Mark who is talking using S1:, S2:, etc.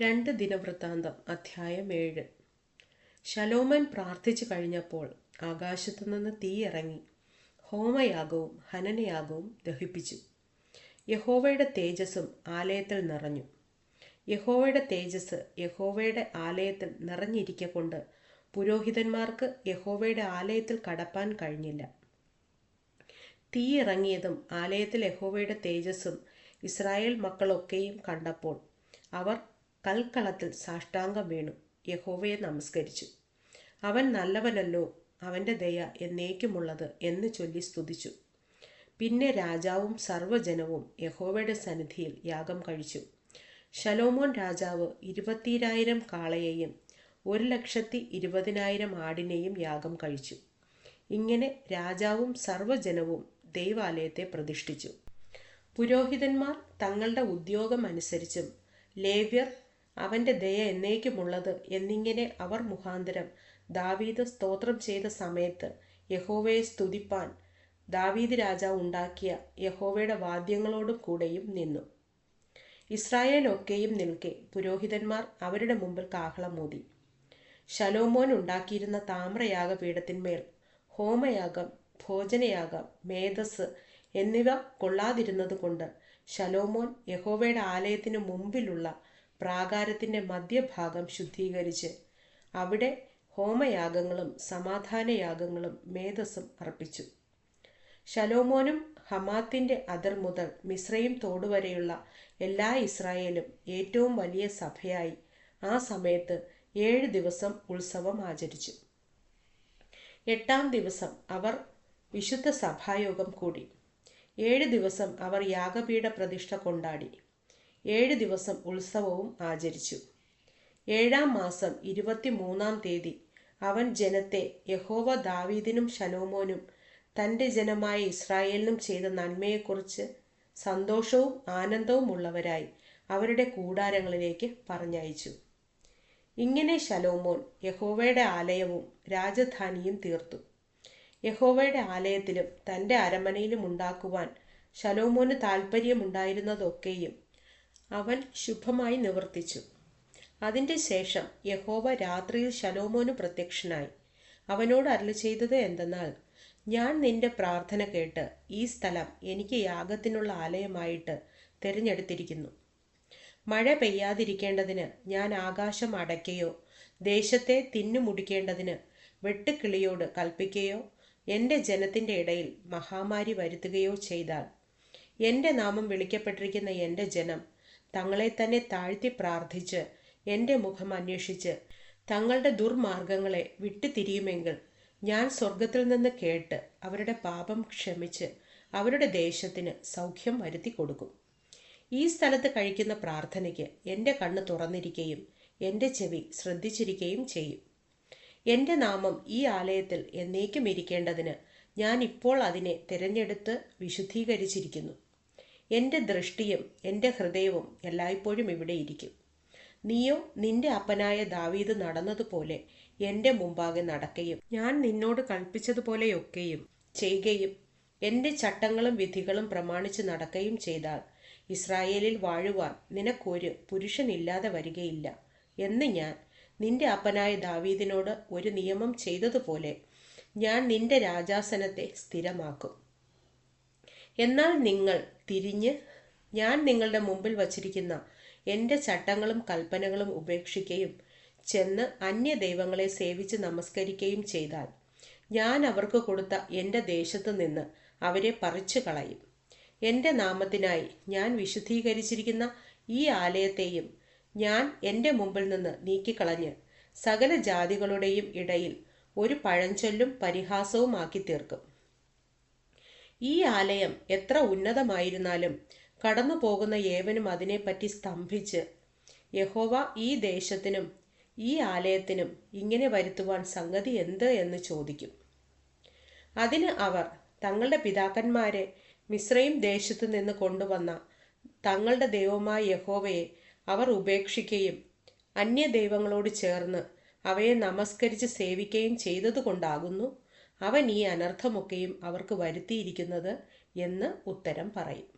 S1: രണ്ട് ദിനവൃത്താന്തം അധ്യായം ഏഴ്. ശലോമൻ പ്രാർത്ഥിച്ചു കഴിഞ്ഞപ്പോൾ ആകാശത്തു നിന്ന് തീ ഇറങ്ങി. ഹോമയാഗവും ഹനനയാഗവും ദഹിപ്പിച്ചു. യഹോവയുടെ തേജസ്സും ആലയത്തിൽ നിറഞ്ഞു. യഹോവയുടെ തേജസ് യഹോവയുടെ ആലയത്തിൽ നിറഞ്ഞിരിക്കൊണ്ട് പുരോഹിതന്മാർക്ക് യഹോവയുടെ ആലയത്തിൽ കടപ്പാൻ കഴിഞ്ഞില്ല. തീ ഇറങ്ങിയതും ആലയത്തിൽ യഹോവയുടെ തേജസ്സും ഇസ്രായേൽ മക്കളൊക്കെയും കണ്ടപ്പോൾ അവർ കൽക്കളത്തിൽ സാഷ്ടാംഗം വീണു. യഹോവയെ നമസ്കരിച്ചു. അവൻ നല്ലവനല്ലോ അവന്റെ ദയ എന്നേക്കുമുള്ളത് എന്ന് ചൊല്ലി സ്തുതിച്ചു. പിന്നെ രാജാവും സർവജനവും യഹോവയുടെ സന്നിധിയിൽ യാഗം കഴിച്ചു. ശലോമോൻ രാജാവ് ഇരുപത്തിരായിരം കാളയെയും ഒരു ലക്ഷത്തി ഇരുപതിനായിരം ആടിനെയും യാഗം കഴിച്ചു. ഇങ്ങനെ രാജാവും സർവജനവും ദൈവാലയത്തെ പ്രതിഷ്ഠിച്ചു. പുരോഹിതന്മാർ തങ്ങളുടെ ഉദ്യോഗം അനുസരിച്ചും ലേവ്യർ അവന്റെ ദയ എന്നേക്കുമുള്ളത് എന്നിങ്ങനെ അവർ മുഖാന്തരം ദാവീദ് സ്തോത്രം ചെയ്ത സമയത്ത് യഹോവയെ സ്തുതിപ്പാൻ ദാവീദ് രാജാവ് ഉണ്ടാക്കിയ യഹോവയുടെ വാദ്യങ്ങളോടും കൂടെയും നിന്നു. ഇസ്രായേലൊക്കെയും നിൽക്കെ പുരോഹിതന്മാർ അവരുടെ മുമ്പിൽ കാഹളമൂതി ശലോമോൻ ഉണ്ടാക്കിയിരുന്ന താമ്രയാഗപീഠത്തിന്മേൽ ഹോമയാഗം ഭോജനയാഗം മേധസ് എന്നിവ കൊള്ളാതിരുന്നത് കൊണ്ട് ശലോമോൻ യഹോവയുടെ ആലയത്തിനു മുമ്പിലുള്ള പ്രാകാരത്തിന്റെ മധ്യഭാഗം ശുദ്ധീകരിച്ച് അവിടെ ഹോമയാഗങ്ങളും സമാധാനയാഗങ്ങളും മേധസ്സും അർപ്പിച്ചു. ശലോമോനും ഹമാത്തിന്റെ അതിർ മുതൽ മിശ്രയും തോടുവരെയുള്ള എല്ലാ ഇസ്രായേലും ഏറ്റവും വലിയ സഭയായി ആ സമയത്ത് ഏഴ് ദിവസം ഉത്സവം ആചരിച്ചു. എട്ടാം ദിവസം അവർ വിശുദ്ധ സഭായോഗം കൂടി. ഏഴ് ദിവസം അവർ യാഗപീഠ പ്രതിഷ്ഠ കൊണ്ടാടി. ഏഴ് ദിവസം ഉത്സവവും ആചരിച്ചു. ഏഴാം മാസം ഇരുപത്തി മൂന്നാം തീയതി അവൻ ജനത്തെ യഹോവ ദാവീദിനും ശലോമോനും തന്റെ ജനമായ ഇസ്രായേലിനും ചെയ്ത നന്മയെക്കുറിച്ച് സന്തോഷവും ആനന്ദവും ഉള്ളവരായി അവരുടെ കൂടാരങ്ങളിലേക്ക് പറഞ്ഞയച്ചു. ഇങ്ങനെ ശലോമോൻ യഹോവയുടെ ആലയവും രാജധാനിയും തീർത്തു. യഹോവയുടെ ആലയത്തിലും തന്റെ അരമനയിലും ഉണ്ടാക്കുവാൻ ശലോമോന് താൽപ്പര്യമുണ്ടായിരുന്നതൊക്കെയും അവൻ ശുഭമായി നിവർത്തിച്ചു. അതിന്റെ ശേഷം യഹോവ രാത്രിയിൽ ശലോമോന് പ്രത്യക്ഷനായി. അവനോട് അരുളി ചെയ്തത് എന്തെന്നാൽ ഞാൻ നിന്റെ പ്രാർത്ഥന കേട്ട് ഈ സ്ഥലം എനിക്ക് യാഗത്തിനുള്ള ആലയമായിട്ട് തിരഞ്ഞെടുത്തിരിക്കുന്നു. മഴ പെയ്യാതിരിക്കേണ്ടതിന് ഞാൻ ആകാശം അടയ്ക്കുകയോ ദേശത്തെ തിന്നുമുടിക്കേണ്ടതിന് വെട്ടുക്കിളിയോട് കൽപ്പിക്കുകയോ എന്റെ ജനത്തിന്റെ ഇടയിൽ മഹാമാരി വരുത്തുകയോ ചെയ്താൽ എന്റെ നാമം വിളിക്കപ്പെട്ടിരിക്കുന്ന എന്റെ ജനം തങ്ങളെ തന്നെ താഴ്ത്തി പ്രാർത്ഥിച്ച് എന്റെ മുഖം അന്വേഷിച്ച് തങ്ങളുടെ ദുർമാർഗങ്ങളെ വിട്ടുതിരിയുമെങ്കിൽ ഞാൻ സ്വർഗത്തിൽ നിന്ന് കേട്ട് അവരുടെ പാപം ക്ഷമിച്ച് അവരുടെ ദേശത്തിന് സൗഖ്യം വരുത്തി കൊടുക്കും. ഈ സ്ഥലത്ത് കഴിക്കുന്ന പ്രാർത്ഥനയ്ക്ക് എന്റെ കണ്ണ് തുറന്നിരിക്കുകയും എന്റെ ചെവി ശ്രദ്ധിച്ചിരിക്കുകയും ചെയ്യും. എന്റെ നാമം ഈ ആലയത്തിൽ എന്നേക്കും ഇരിക്കേണ്ടതിന് ഞാൻ ഇപ്പോൾ അതിനെ തിരഞ്ഞെടുത്ത് വിശുദ്ധീകരിച്ചിരിക്കുന്നു. എന്റെ ദൃഷ്ടിയും എന്റെ ഹൃദയവും എല്ലായ്പ്പോഴും ഇവിടെ ഇരിക്കും. നീയോ നിന്റെ അപ്പനായ ദാവീദ് നടന്നതുപോലെ എന്റെ മുമ്പാകെ നടക്കുകയും ഞാൻ നിന്നോട് കൽപ്പിച്ചതുപോലെയൊക്കെയും ചെയ്യുകയും എന്റെ ചട്ടങ്ങളും വിധികളും പ്രമാണിച്ച് നടക്കുകയും ചെയ്താൽ ഇസ്രായേലിൽ വാഴുവാൻ നിനക്കൊരു പുരുഷനില്ലാതെ വരികയില്ല എന്ന് ഞാൻ നിന്റെ അപ്പനായ ദാവീദിനോട് ഒരു നിയമം ചെയ്തതുപോലെ ഞാൻ നിന്റെ രാജാസനത്തെ സ്ഥിരമാക്കും. എന്നാൽ നിങ്ങൾ തിരിഞ്ഞ് ഞാൻ നിങ്ങളുടെ മുമ്പിൽ വച്ചിരിക്കുന്ന എന്റെ ചട്ടങ്ങളും കൽപ്പനകളും ഉപേക്ഷിക്കുകയും ചെന്ന് അന്യ ദൈവങ്ങളെ സേവിച്ച് നമസ്കരിക്കുകയും ചെയ്താൽ ഞാൻ അവർക്ക് കൊടുത്ത എന്റെ ദേശത്തു നിന്ന് അവരെ പറിച്ചു കളയും. എന്റെ നാമത്തിനായി ഞാൻ വിശുദ്ധീകരിച്ചിരിക്കുന്ന ഈ ആലയത്തെയും ഞാൻ എന്റെ മുമ്പിൽ നിന്ന് നീക്കിക്കളഞ്ഞ് സകല ജാതികളുടെയും ഇടയിൽ ഒരു പഴഞ്ചൊല്ലും പരിഹാസവും ആക്കി തീർക്കും. ഈ ആലയം എത്ര ഉന്നതമായിരുന്നാലും കടന്നു പോകുന്ന ഏവനും അതിനെപ്പറ്റി സ്തംഭിച്ച് യഹോവ ഈ ദേശത്തിനും ഈ ആലയത്തിനും ഇങ്ങനെ വരുത്തുവാൻ സംഗതി എന്ത് എന്ന് ചോദിക്കും. അതിന് അവർ തങ്ങളുടെ പിതാക്കന്മാരെ മിശ്രയും ദേശത്തു നിന്ന് കൊണ്ടുവന്ന തങ്ങളുടെ ദൈവമായ യഹോവയെ അവർ ഉപേക്ഷിക്കുകയും അന്യ ദൈവങ്ങളോട് ചേർന്ന് അവയെ നമസ്കരിച്ച് സേവിക്കുകയും ചെയ്തതുകൊണ്ടാകുന്നു. അവൻ ഈ അനർത്ഥമൊക്കെയും അവർക്ക് വരുത്തിയിരിക്കുന്നത് എന്ന് ഉത്തരം പറയും.